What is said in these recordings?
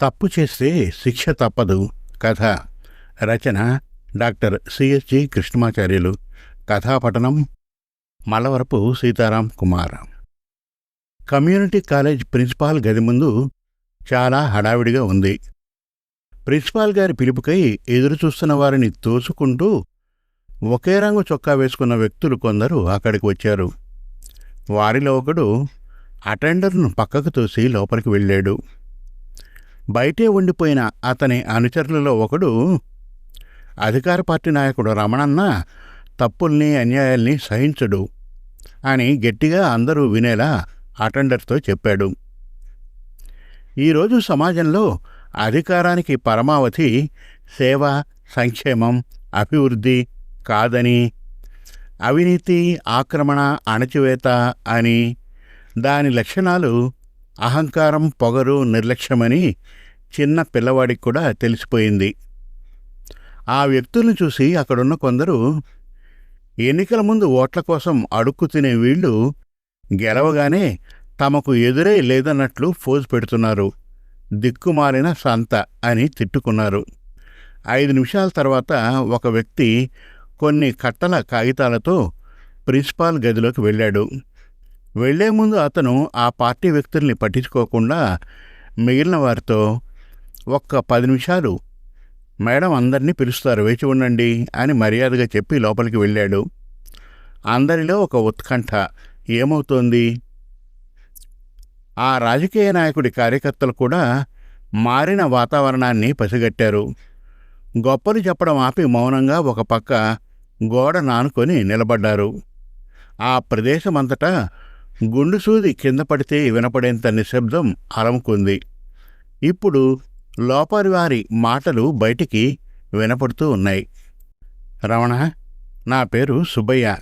తప్పు చేస్తే శిక్ష తప్పదు. కథ రచన doctor CSG Krishnamacharyulu. కథాపఠనం Malavarapu Sitaram Kumar. Community college principal గది ముందు చాలా హడావిడిగా ఉంది. ప్రిన్సిపాల్ గారి పిలుపుకై ఎదురుచూస్తున్న వారిని తోసుకుంటూ ఒకే రంగు చొక్కా వేసుకున్న వ్యక్తులు కొందరు అక్కడికి వచ్చారు. వారిలో ఒకడు అటెండర్ను పక్కకు తోసి లోపలికి వెళ్ళాడు. బయటే ఉండిపోయిన అతని అనుచరులలో ఒకడు అధికార పార్టీ నాయకుడు రమణన్న తప్పుల్ని అన్యాయాల్ని సహించడు అని గట్టిగా అందరూ వినేలా అటెండర్తో చెప్పాడు. ఈరోజు సమాజంలో అధికారానికి పరమావధి సేవ సంక్షేమం అభివృద్ధి కాదని అవినీతి ఆక్రమణ అణచివేత అని దాని లక్షణాలు అహంకారం పొగరు నిర్లక్ష్యమని చిన్న పిల్లవాడికి కూడా తెలిసిపోయింది. ఆ వ్యక్తులను చూసి అక్కడున్న కొందరు ఎన్నికల ముందు ఓట్ల కోసం అడుక్కు తినే వీళ్ళు గెలవగానే తమకు ఎదురే లేదన్నట్లు ఫోజు పెడుతున్నారు. దిక్కుమాలిన సంత అని తిట్టుకున్నారు. ఐదు నిమిషాల తర్వాత ఒక వ్యక్తి కొన్ని కట్టల కాగితాలతో ప్రిన్సిపాల్ గదిలోకి వెళ్ళాడు. వెళ్ళే ముందు అతను ఆ పార్టీ వ్యక్తుల్ని పట్టించుకోకుండా మిగిలిన వారితో ఒక్క పది నిమిషాలు మేడం అందరినీ పిలుస్తారు వేచి ఉండండి అని మర్యాదగా చెప్పి లోపలికి వెళ్ళాడు. అందరిలో ఒక ఉత్కంఠ ఏమవుతోంది? ఆ రాజకీయ నాయకుడి కార్యకర్తలు కూడా మారిన వాతావరణాన్ని పసిగట్టారు. గొప్పలు చెప్పడం ఆపి మౌనంగా ఒక పక్క గోడ నానుకొని నిలబడ్డారు. ఆ ప్రదేశమంతటా గుండుసూది కింద పడితే వినపడేంత నిశ్శబ్దం అలముకుంది ఇప్పుడు లోపలి వారి మాటలు బయటికి వినపడుతూ ఉన్నాయి. రమణ నా పేరు సుబ్బయ్య.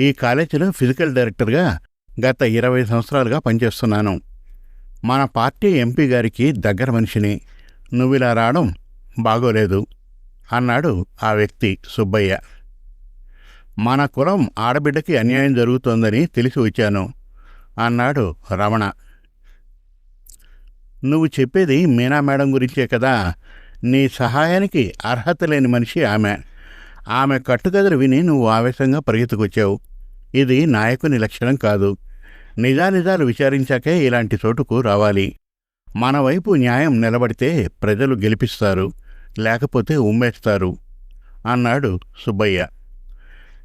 ఈ కాలేజీలో ఫిజికల్ డైరెక్టర్గా గత ఇరవై సంవత్సరాలుగా పనిచేస్తున్నాను. మన పార్టీ ఎంపీ గారికి దగ్గర మనిషిని. నువ్విలా రావడం బాగోలేదు అన్నాడు ఆ వ్యక్తి సుబ్బయ్య. మన కులం ఆడబిడ్డకి అన్యాయం జరుగుతోందని తెలిసి వచ్చాను. అన్నాడు రమణ. నువ్వు చెప్పేది మీనా మేడం గురించే కదా. నీ సహాయానికి అర్హత లేని మనిషి ఆమె. ఆమె కట్టుకథలు విని నువ్వు ఆవేశంగా పరిగెత్తుకొచ్చావు. ఇది నాయకుని లక్షణం కాదు. నిజానిజాలు విచారించాకే ఇలాంటి చోటుకు రావాలి. మన వైపు న్యాయం నిలబడితే ప్రజలు గెలిపిస్తారు. లేకపోతే ఉమ్మేస్తారు అన్నాడు సుబ్బయ్య.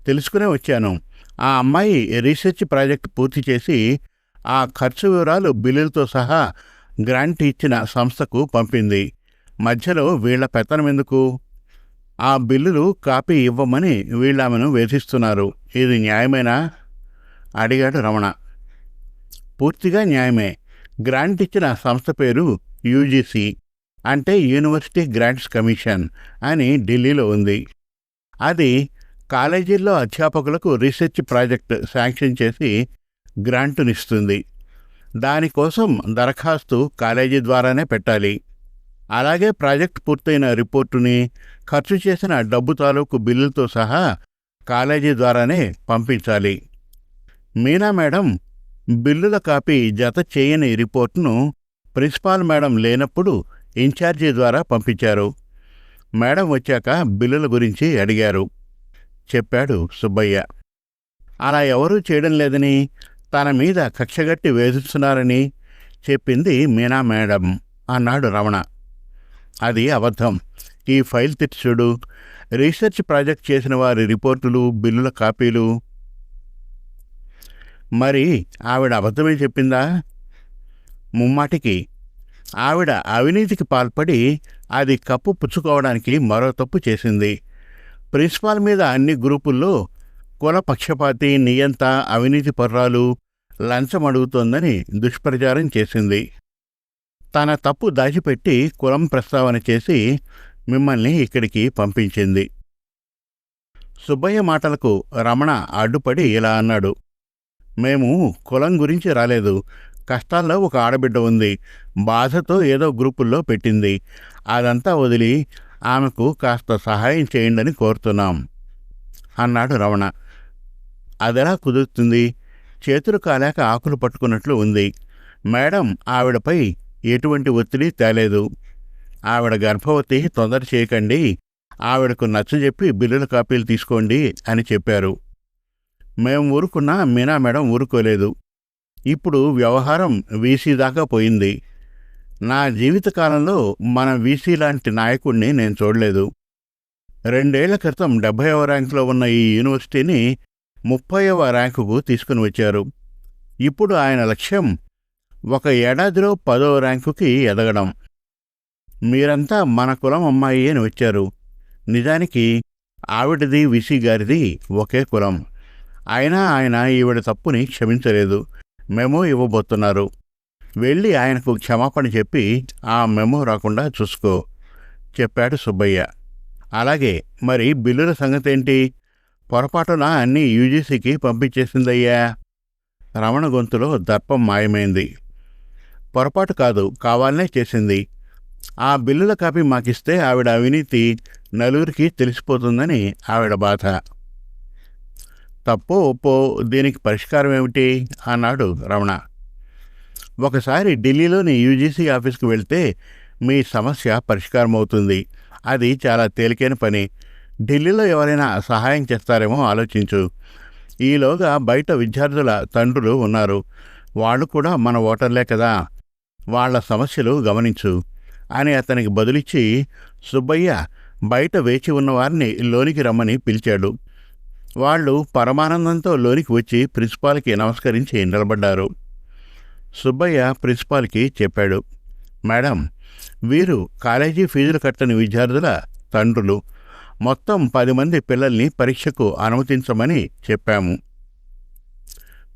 తెలుసుకునే వచ్చాను. ఆ అమ్మాయి రీసెర్చ్ ప్రాజెక్ట్ పూర్తి చేసి ఆ ఖర్చు వివరాలు బిల్లులతో సహా గ్రాంట్ ఇచ్చిన సంస్థకు పంపింది. మధ్యలో వీళ్ళ పెత్తనం ఎందుకు? ఆ బిల్లులు కాపీ ఇవ్వమని వీళ్ళామెను వేధిస్తున్నారు. ఇది న్యాయమేనా? అడిగాడు రమణ. పూర్తిగా న్యాయమే. గ్రాంట్ ఇచ్చిన సంస్థ పేరు యూజీసీ అంటే యూనివర్సిటీ గ్రాంట్స్ కమిషన్ అని ఢిల్లీలో ఉంది. అది కాలేజీల్లో అధ్యాపకులకు రీసెర్చ్ ప్రాజెక్ట్ శాంక్షన్ చేసి గ్రాంటునిస్తుంది. దానికోసం దరఖాస్తు కాలేజీ ద్వారానే పెట్టాలి. అలాగే ప్రాజెక్ట్ పూర్తయిన రిపోర్టుని ఖర్చు చేసిన డబ్బు తాలూకు బిల్లులతో సహా కాలేజీ ద్వారానే పంపించాలి. మీనా మేడం బిల్లుల కాపీ జత చేయని రిపోర్టును ప్రిన్సిపాల్ మేడం లేనప్పుడు ఇన్ఛార్జీ ద్వారా పంపించారు. మేడం వచ్చాక బిల్లుల గురించి అడిగారు. చెప్పాడు సుబ్బయ్య. అలా ఎవరూ చేయడం లేదని తన మీద కక్షగట్టి వేధిస్తున్నారని చెప్పింది మీనా మేడం అన్నాడు రమణ. అది అబద్ధం. ఈ ఫైల్ తెచ్చుడు రీసెర్చ్ ప్రాజెక్ట్ చేసిన వారి రిపోర్టులు బిల్లుల కాపీలు. మరి ఆవిడ అబద్ధమే చెప్పిందా? ముమ్మాటికి. ఆవిడ అవినీతికి పాల్పడి అది కప్పు పుచ్చుకోవడానికి మరో తప్పు చేసింది. ప్రిన్సిపాల్ మీద అన్ని గ్రూపుల్లో కుల పక్షపాతి నియంత అవినీతి పర్రాలు లంచం అడుగుతోందని దుష్ప్రచారం చేసింది. తన తప్పు దాచిపెట్టి కులం ప్రస్తావన చేసి మిమ్మల్ని ఇక్కడికి పంపించింది. సుబ్బయ్య మాటలకు రమణ అడ్డుపడి ఇలా అన్నాడు. మేము కులం గురించి రాలేదు. కష్టాల్లో ఒక ఆడబిడ్డ ఉంది. బాధతో ఏదో గ్రూపుల్లో పెట్టింది. అదంతా వదిలి ఆమెకు కాస్త సహాయం చేయండని కోరుతున్నాం. అన్నాడు రమణ. అదెలా కుదురుతుంది? చేతులు కాలేక ఆకులు పట్టుకున్నట్లు ఉంది. మేడం ఆవిడపై ఎటువంటి ఒత్తిడి తేలేదు. ఆవిడ గర్భవతి తొందర చేయకండి. ఆవిడకు నచ్చజెప్పి బిల్లుల కాపీలు తీసుకోండి అని చెప్పారు. మేము ఊరుకున్నా మీనా మేడం ఊరుకోలేదు. ఇప్పుడు వ్యవహారం వీసీ దాకా పోయింది. నా జీవితకాలంలో మన వీసీ లాంటి నాయకుణ్ణి నేను చూడలేదు. రెండేళ్ళ క్రితం డెబ్భైవ ర్యాంకులో ఉన్న ఈ యూనివర్సిటీని ముప్పైవ ర్యాంకుకు తీసుకుని వచ్చారు. ఇప్పుడు ఆయన లక్ష్యం ఒక ఏడాదిలో పదో ర్యాంకుకి ఎదగడం. మీరంతా మన కులం అమ్మాయి అని వచ్చారు. నిజానికి ఆవిడది విసి గారిది ఒకే కులం. అయినా ఆయన ఈవిడ తప్పుని క్షమించలేదు. మేము ఇవ్వబోతున్నారు. వెళ్ళి ఆయనకు క్షమాపణ చెప్పి ఆ మెమో రాకుండా చూసుకో చెప్పాడు సుబ్బయ్య. అలాగే మరి బిల్లుల సంగతేంటి? పొరపాటున అన్ని యూజీసీకి పంపించేసిందయ్యా. రమణ గొంతులో దర్పం మాయమైంది. పొరపాటు కాదు కావాలనే చేసింది. ఆ బిల్లుల కాపీ మాకిస్తే ఆవిడ అవినీతి నలుగురికి తెలిసిపోతుందని ఆవిడ బాధ. తప్పో ఒప్పో దీనికి పరిష్కారం ఏమిటి అన్నాడు రమణ. ఒకసారి ఢిల్లీలోని యూజీసీ ఆఫీస్కి వెళ్తే మీ సమస్య పరిష్కారం అవుతుంది అది చాలా తేలికైన పని. ఢిల్లీలో ఎవరైనా సహాయం చేస్తారేమో ఆలోచించు. ఈలోగా బయట విద్యార్థుల తండ్రులు ఉన్నారు. వాళ్ళు కూడా మన ఓటర్లే కదా. వాళ్ళ సమస్యలు గమనించు. అని అతనికి బదులిచ్చి సుబ్బయ్య బయట వేచి ఉన్నవారిని లోనికి రమ్మని పిలిచాడు. వాళ్ళు పరమానందంతో లోనికి వచ్చి ప్రిన్సిపాల్కి నమస్కరించి నిలబడ్డారు. సుబ్బయ్య ప్రిన్సిపాల్కి చెప్పాడు. మేడం వీరు కాలేజీ ఫీజులు కట్టని విద్యార్థుల తండ్రులు. మొత్తం పది మంది పిల్లల్ని పరీక్షకు అనుమతించమని చెప్పాము.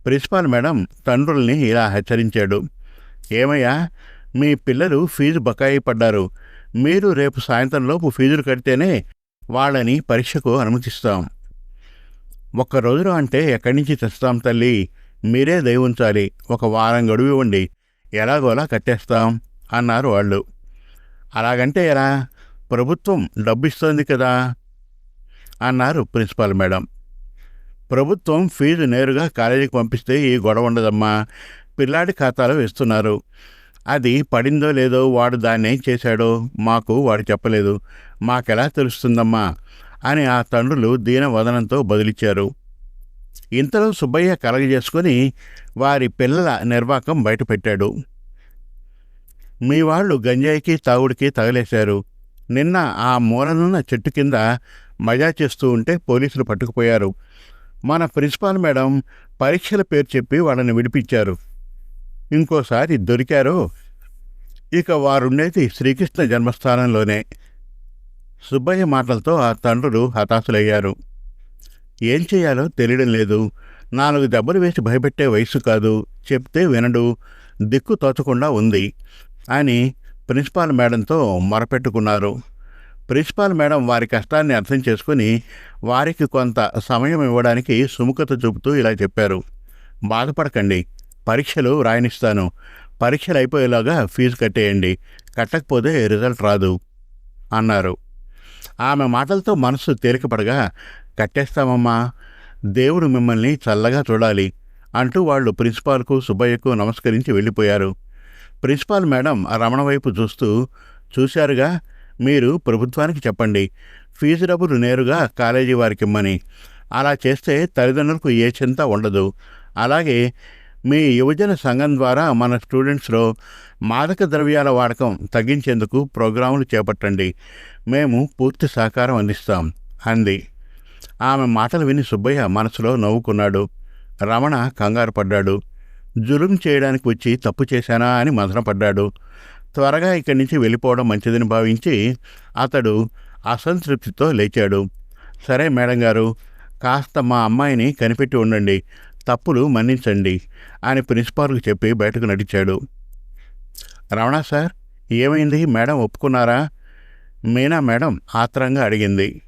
ప్రిన్సిపాల్ మేడం తండ్రుల్ని ఇలా హెచ్చరించాడు. ఏమయ్యా మీ పిల్లలు ఫీజు బకాయి పడ్డారు. మీరు రేపు సాయంత్రంలోపు ఫీజులు కడితేనే వాళ్ళని పరీక్షకు అనుమతిస్తాం. ఒక్క రోజులో అంటే ఎక్కడి నుంచి తెస్తాం తల్లి? మీరే దయ ఉంచాలి ఒక వారం గడువు ఇవ్వండి. ఎలాగోలా కట్టేస్తాం అన్నారు వాళ్ళు. అలాగంటే ఎలా? ప్రభుత్వం డబ్బిస్తోంది కదా? అన్నారు ప్రిన్సిపాల్ మేడం. ప్రభుత్వం ఫీజు నేరుగా కాలేజీకి పంపిస్తే ఈ గొడవ ఉండదమ్మా. పిల్లాడి ఖాతాలో వేస్తున్నారు. అది పడిందో లేదో వాడు దాన్ని చేశాడో మాకు వాడు చెప్పలేదు. మాకెలా తెలుస్తుందమ్మా? అని ఆ తండ్రులు దీనవదనంతో బదిలిచ్చారు. ఇంతలో సుబ్బయ్య కలగజేసుకుని వారి పిల్లల నిర్వాకం బయటపెట్టాడు. మీ వాళ్ళు గంజాయికి తాగుడికి తగలేశారు. నిన్న ఆ మూలనున్న చెట్టు కింద మజా చేస్తూ ఉంటే పోలీసులు పట్టుకుపోయారు. మన ప్రిన్సిపాల్ మేడం పరీక్షల పేరు చెప్పి వాళ్ళని విడిపించారు. ఇంకోసారి దొరికారు? ఇక వారుండేది శ్రీకృష్ణ జన్మస్థానంలోనే. సుబ్బయ్య మాటలతో ఆ తండ్రులు హతాశులయ్యారు. ఏం చేయాలో తెలియడం లేదు. నాలుగు దెబ్బలు వేసి భయపెట్టే వయసు కాదు. చెప్తే వినడు. దిక్కు తోచకుండా ఉంది. అని ప్రిన్సిపాల్ మేడంతో మొరపెట్టుకున్నారు. ప్రిన్సిపాల్ మేడం వారి కష్టాన్ని అర్థం చేసుకుని వారికి కొంత సమయం ఇవ్వడానికి సుముఖత చూపుతూ ఇలా చెప్పారు. బాధపడకండి. పరీక్షలు రాయనిస్తాను. పరీక్షలు అయిపోయేలాగా ఫీజు కట్టేయండి. కట్టకపోతే రిజల్ట్ రాదు. అన్నారు. ఆమె మాటలతో మనసు తేలికపడగా కట్టేస్తామమ్మా దేవుడు మిమ్మల్ని చల్లగా చూడాలి అంటూ వాళ్ళు ప్రిన్సిపాల్కు సుబ్బయ్యకు నమస్కరించి వెళ్ళిపోయారు. ప్రిన్సిపాల్ మేడం రమణ వైపు చూస్తూ చూశారుగా మీరు ప్రభుత్వానికి చెప్పండి. ఫీజు డబ్బులు నేరుగా కాలేజీ వారికి ఇమ్మని అలా చేస్తే తల్లిదండ్రులకు ఏ చింత ఉండదు. అలాగే మీ యువజన సంఘం ద్వారా మన స్టూడెంట్స్లో మాదక ద్రవ్యాల వాడకం తగ్గించేందుకు ప్రోగ్రాములు చేపట్టండి. మేము పూర్తి సహకారం అందిస్తాం. అంది. ఆమె మాటలు విని సుబ్బయ్య మనసులో నవ్వుకున్నాడు. రమణ కంగారు పడ్డాడు. జులుం చేయడానికి వచ్చి తప్పు చేశానా అని మదనపడ్డాడు త్వరగా ఇక్కడి నుంచి వెళ్ళిపోవడం మంచిదని భావించి అతడు అసంతృప్తితో లేచాడు. సరే మేడం గారు కాస్త మా అమ్మాయిని కనిపెట్టి ఉండండి. తప్పులు మన్నించండి అని ప్రిన్సిపాల్కు చెప్పి బయటకు నడిచాడు. రమణ సార్ ఏమైంది? మేడం ఒప్పుకున్నారా? మీనా మేడం ఆత్రంగా అడిగింది.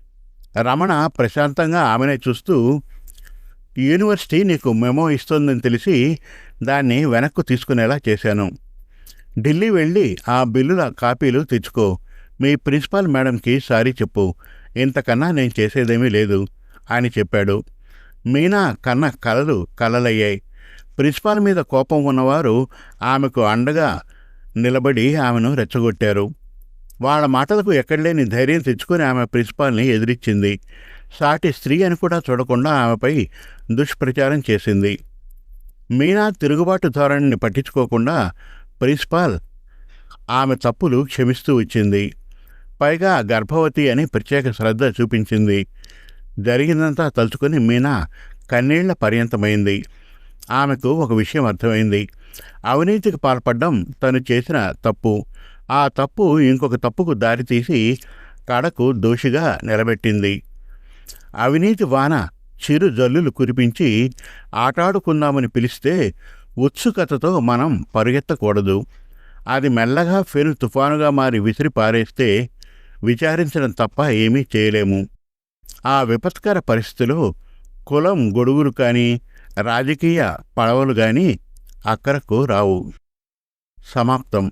రమణ ప్రశాంతంగా ఆమెనే చూస్తూ యూనివర్సిటీ నీకు మెమో ఇస్తోందని తెలిసి దాన్ని వెనక్కు తీసుకునేలా చేశాను. ఢిల్లీ వెళ్ళి ఆ బిల్లుల కాపీలు తెచ్చుకో. మీ ప్రిన్సిపాల్ మేడంకి సారీ చెప్పు. ఇంతకన్నా నేను చేసేదేమీ లేదు అని చెప్పాడు. మీనా కన్న కలలు కలలయ్యాయి. ప్రిన్సిపాల్ మీద కోపం ఉన్నవారు ఆమెకు అండగా నిలబడి ఆమెను రెచ్చగొట్టారు. వాళ్ళ మాటలకు ఎక్కడలేని ధైర్యం తెచ్చుకుని ఆమె ప్రిన్సిపాల్ని ఎదిరించింది. సాటి స్త్రీ అని కూడా చూడకుండా ఆమెపై దుష్ప్రచారం చేసింది. మీనా తిరుగుబాటు ధోరణిని పట్టించుకోకుండా ప్రిన్సిపాల్ ఆమె తప్పులు క్షమిస్తూ వచ్చింది. పైగా గర్భవతి అని ప్రత్యేక శ్రద్ధ చూపించింది. జరిగిందంతా తలుచుకుని మీనా కన్నీళ్ళ పర్యంతమైంది. ఆమెకు ఒక విషయం అర్థమైంది. అవినీతికి పాల్పడడం తను చేసిన తప్పు. ఆ తప్పు ఇంకొక తప్పుకు దారితీసి కడకు దోషిగా నిలబెట్టింది. అవినీతి వాన చిరు జల్లులు కురిపించి ఆటాడుకుందామని పిలిస్తే ఉత్సుకతతో మనం పరుగెత్తకూడదు. అది మెల్లగా ఫెను తుఫానుగా మారి విసిరి పారేస్తే విచారించడం తప్ప ఏమీ చేయలేము. ఆ విపత్కర పరిస్థితిలో కులం గొడుగులు కానీ రాజకీయ పడవలు కానీ అక్కరకు రావు. సమాప్తం.